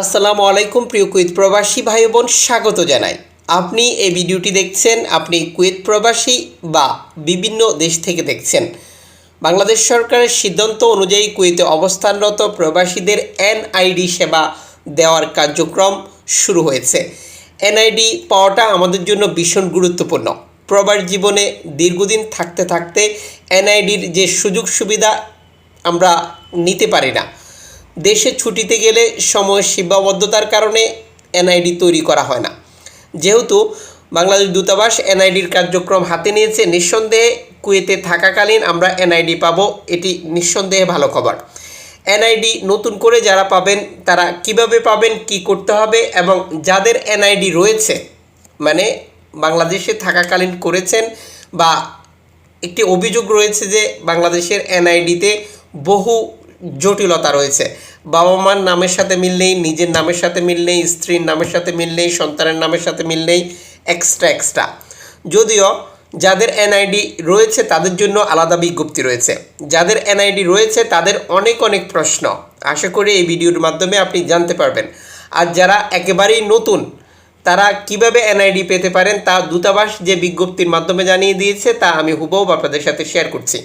আসসালামু আলাইকুম প্রিয় কুয়েত প্রবাসী ভাই বোন স্বাগত জানাই। আপনি এই ভিডিওটি দেখছেন, আপনি কুয়েত প্রবাসী বা বিভিন্ন দেশ থেকে দেখছেন। বাংলাদেশ সরকারের সিদ্ধান্ত অনুযায়ী কুয়েতে অবস্থানরত প্রবাসীদের এনআইডি সেবা দেওয়ার কার্যক্রম শুরু হয়েছে। এনআইডি পাওয়াটা আমাদের জন্য ভীষণ গুরুত্বপূর্ণ। প্রবাস জীবনে দীর্ঘদিন থাকতে থাকতে এনআইডির যে সুযোগ সুবিধা আমরা নিতে পারি না দেশে ছুটিতে গেলে সময় সীমাবদ্ধতার কারণে এনআইডি তৈরি করা হয় না। যেহেতু বাংলাদেশ দূতাবাস এনআইডির কার্যক্রম হাতে নিয়েছে, নিঃসন্দেহে কুয়েতে থাকাকালীন আমরা এনআইডি পাবো, এটি নিঃসন্দেহে ভালো খবর। এনআইডি নতুন করে যারা পাবেন, তারা কীভাবে পাবেন, কি করতে হবে এবং যাদের এনআইডি রয়েছে মানে বাংলাদেশে থাকাকালীন করেছেন বা একটি অভিযোগ রয়েছে যে বাংলাদেশের এনআইডিতে বহু জটিলতা রয়েছে। বাবা মার নামের সাথে মিল নেই, নিজের নামের সাথে মিল নেই, স্ত্রীর নামের সাথে মিল নেই, সন্তানের নামের সাথে মিল নেই এক্সট্রা এক্সট্রা যদিও যাদের এনআইডি রয়েছে তাদের জন্য আলাদা বিজ্ঞপ্তি রয়েছে। যাদের এনআইডি রয়েছে তাদের অনেক অনেক প্রশ্ন। আশা করি এই ভিডিওর মাধ্যমে আপনি জানতে পারবেন। আর যারা একেবারেই নতুন, তারা কীভাবে এনআইডি পেতে পারেন তা দূতাবাস যে বিজ্ঞপ্তির মাধ্যমে জানিয়ে দিয়েছে তা আমি হুবহু আপনাদের সাথে শেয়ার করছি।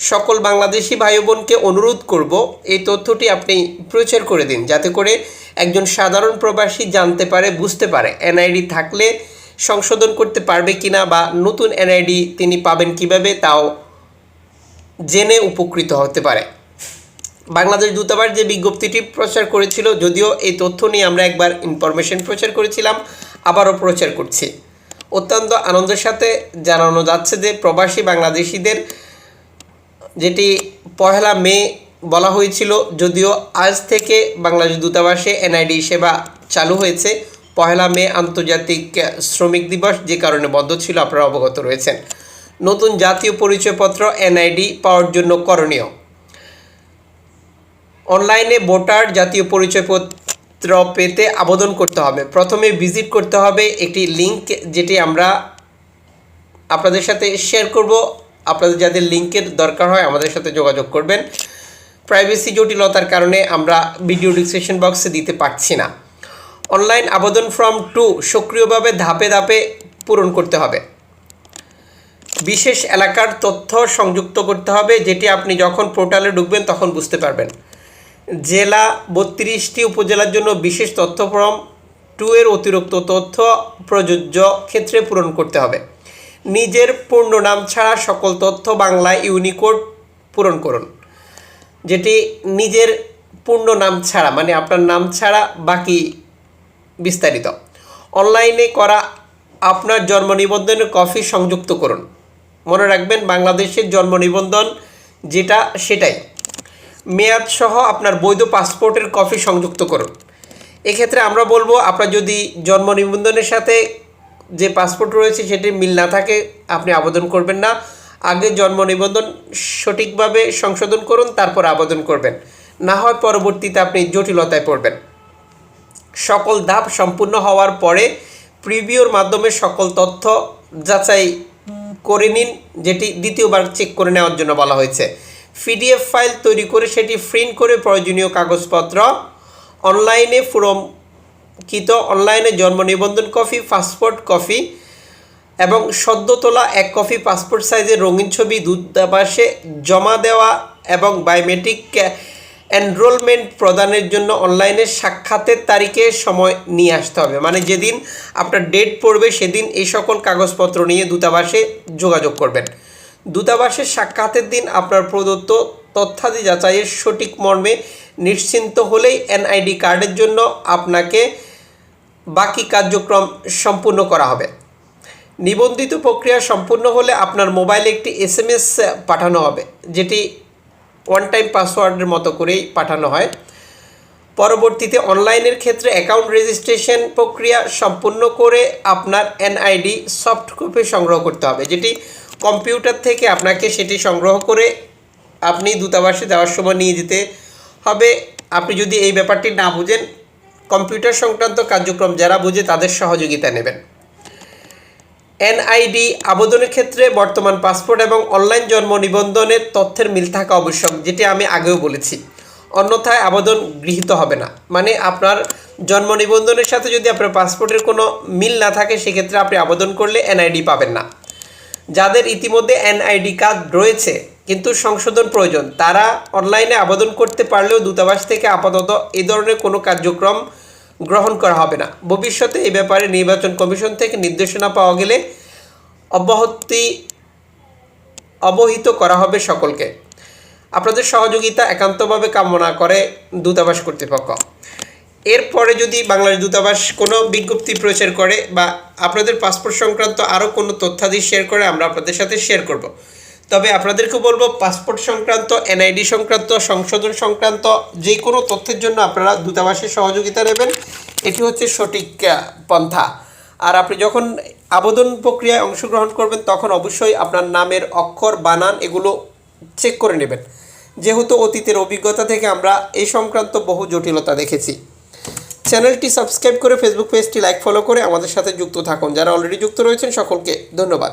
সকল বাংলাদেশি ভাই বোনকে অনুরোধ করব এই তথ্যটি আপনি প্রচার করে দিন, যাতে করে একজন সাধারণ প্রবাসী জানতে পারে, বুঝতে পারে এনআইডি থাকলে সংশোধন করতে পারবে কিনা বা নতুন এনআইডি তিনি পাবেন কীভাবে তাও জেনে উপকৃত হতে পারে। বাংলাদেশ দূতাবাস যে বিজ্ঞপ্তিটি প্রচার করেছিল, যদিও এই তথ্য নিয়ে আমরা একবার ইনফরমেশন প্রচার করেছিলাম, আবারও প্রচার করছি। অত্যন্ত আনন্দের সাথে জানানো যাচ্ছে যে প্রবাসী বাংলাদেশিদের যেটি পহেলা মে বলা হয়েছিল, যদিও আজ থেকে বাংলাদেশ দূতাবাসে এনআইডি সেবা চালু হয়েছে। পহেলা মে আন্তর্জাতিক শ্রমিক দিবস যে কারণে বদ্ধ ছিল, আপনারা অবগত রয়েছেন। নতুন জাতীয় পরিচয়পত্র, এনআইডি পাওয়ার জন্য করণীয়। অনলাইনে ভোটার জাতীয় পরিচয়পত্র পেতে আবেদন করতে হবে। প্রথমে ভিজিট করতে হবে, একটি লিংক যেটি আমরা আপনাদের সাথে শেয়ার করব। আপনাদের যাদের লিঙ্কের দরকার হয় আমাদের সাথে যোগাযোগ করবেন। প্রাইভেসি জটিলতার কারণে আমরা ভিডিও ডিসক্রিপশন বক্সে দিতে পারছি না। অনলাইন আবেদন ফর্ম টু সক্রিয়ভাবে ধাপে ধাপে পূরণ করতে হবে। বিশেষ এলাকার তথ্য সংযুক্ত করতে হবে, যেটি আপনি যখন পোর্টালে ঢুকবেন তখন বুঝতে পারবেন। জেলা বত্রিশটি উপজেলার জন্য বিশেষ তথ্য ফর্ম টু এর অতিরিক্ত তথ্য প্রযোজ্য ক্ষেত্রে পূরণ করতে হবে। নিজের পূর্ণ নাম ছাড়া সকল তথ্য বাংলা ইউনিকোড পূরণ করুন। যেটি নিজের পূর্ণ নাম ছাড়া মানে আপনার নাম ছাড়া বাকি বিস্তারিত। অনলাইনে করা আপনার জন্ম নিবন্ধনের কপি সংযুক্ত করুন। মনে রাখবেন, বাংলাদেশের জন্ম নিবন্ধন যেটা সেটাই। মেয়াদ সহ আপনার বৈধ পাসপোর্টের কপি সংযুক্ত করুন। এক্ষেত্রে আমরা বলব, আপনার যদি জন্ম নিবন্ধনের সাথে যে পাসপোর্ট রয়েছে সেটির মিল না থাকে, আপনি আবেদন করবেন না। আগে জন্ম নিবন্ধন সঠিকভাবে সংশোধন করুন, তারপর আবেদন করবেন। না হয় পরবর্তীতে আপনি জটিলতায় পড়বেন। সকল ধাপ সম্পূর্ণ হওয়ার পরে প্রিভিউর মাধ্যমে সকল তথ্য যাচাই করে নিন, যেটি দ্বিতীয়বার চেক করে নেওয়ার জন্য বলা হয়েছে। পিডিএফ ফাইল তৈরি করে সেটি প্রিন্ট করে প্রয়োজনীয় কাগজপত্র অনলাইনে ফোরমকৃত অনলাইনে জন্ম নিবন্ধন কপি, পাসপোর্ট কপি এবং সদ্য তোলা এক কপি পাসপোর্ট সাইজের রঙিন ছবি, দূতাবাসে জমা দেওয়া এবং বায়োমেট্রিক এনরোলমেন্ট প্রদানের জন্য অনলাইনে সাক্ষাতের তারিখে সময় নিয়ে আসতে হবে। মানে যেদিন আপনার ডেট পড়বে, সেদিন এই সকল কাগজপত্র নিয়ে দূতাবাসে যোগাযোগ করবেন। দূতাবাসের সাক্ষাতের দিন আপনার প্রদত্ত তথ্যাদি যাচাইয়ের সঠিক মর্মে নিশ্চিন্ত হলেই এনআইডি কার্ডের জন্য আপনাকে বাকি কার্যক্রম সম্পূর্ণ করা হবে। নিবন্ধিত প্রক্রিয়া সম্পূর্ণ হলে আপনার মোবাইলে একটি এস এম এস পাঠানো হবে, যেটি ওয়ান টাইম পাসওয়ার্ডের মতো করেই পাঠানো হয়। পরবর্তীতে অনলাইনের ক্ষেত্রে অ্যাকাউন্ট রেজিস্ট্রেশন প্রক্রিয়া সম্পূর্ণ করে আপনার এনআইডি সফট কপি সংগ্রহ করতে হবে, যেটি কম্পিউটার থেকে আপনাকে সেটি সংগ্রহ করে আপনি দূতাবাসে যাওয়ার সময় নিয়ে যেতে হবে। আপনি যদি এই ব্যাপারটি না বুঝেন, কম্পিউটার সংক্রান্ত কার্যক্রম যারা বুঝে তাদের সহযোগিতা নেবেন। এনআইডি, আবেদনের ক্ষেত্রে বর্তমান পাসপোর্ট এবং অনলাইন জন্ম নিবন্ধনের তথ্যের মিল থাকা আবশ্যক, যেটি আমি আগেও বলেছি। অন্যথায় আবেদন গৃহীত হবে না। মানে আপনার জন্ম নিবন্ধনের সাথে যদি আপনার পাসপোর্টের কোনো মিল না থাকে, সেক্ষেত্রে আপনি আবেদন করলে এনআইডি পাবেন না। যাদের ইতিমধ্যে এনআইডি কার্ড রয়েছে কিন্তু সংশোধন প্রয়োজন। তারা অনলাইনে আবেদন করতে পারলেও দূতাবাস থেকে আপাতত এই ধরনের কোনো কার্যক্রম গ্রহণ করা হবে না। ভবিষ্যতে এ ব্যাপারে নির্বাচন কমিশন থেকে নির্দেশনা পাওয়া গেলে অব্যাহতি অবহিত করা হবে সকলকে। আপনাদের সহযোগিতা একান্তভাবে কামনা করে দূতাবাস কর্তৃপক্ষ। এরপরে যদি বাংলাদেশ দূতাবাস কোনো বিজ্ঞপ্তি প্রচার করে বা আপনাদের পাসপোর্ট সংক্রান্ত আরও কোনো তথ্যাদি শেয়ার করে, আমরা আপনাদের সাথে শেয়ার করব। তবে আপনাদেরকে বলব পাসপোর্ট সংক্রান্ত এনআইডি সংক্রান্ত, সংশোধন সংক্রান্ত যে কোনো তথ্যের জন্য আপনারা দূতাবাসের সহযোগিতা নেবেন। এটি হচ্ছে সঠিক পন্থা। আর আপনি যখন আবেদন প্রক্রিয়ায় অংশগ্রহণ করবেন, তখন অবশ্যই আপনার নামের অক্ষর, বানান এগুলো চেক করে নেবেন। যেহেতু অতীতের অভিজ্ঞতা থেকে আমরা এই সংক্রান্ত বহু জটিলতা দেখেছি। চ্যানেলটি সাবস্ক্রাইব করে ফেসবুক পেজটি লাইক ফলো করে আমাদের সাথে যুক্ত থাকুন। যারা অলরেডি যুক্ত রয়েছেন, সকলকে ধন্যবাদ।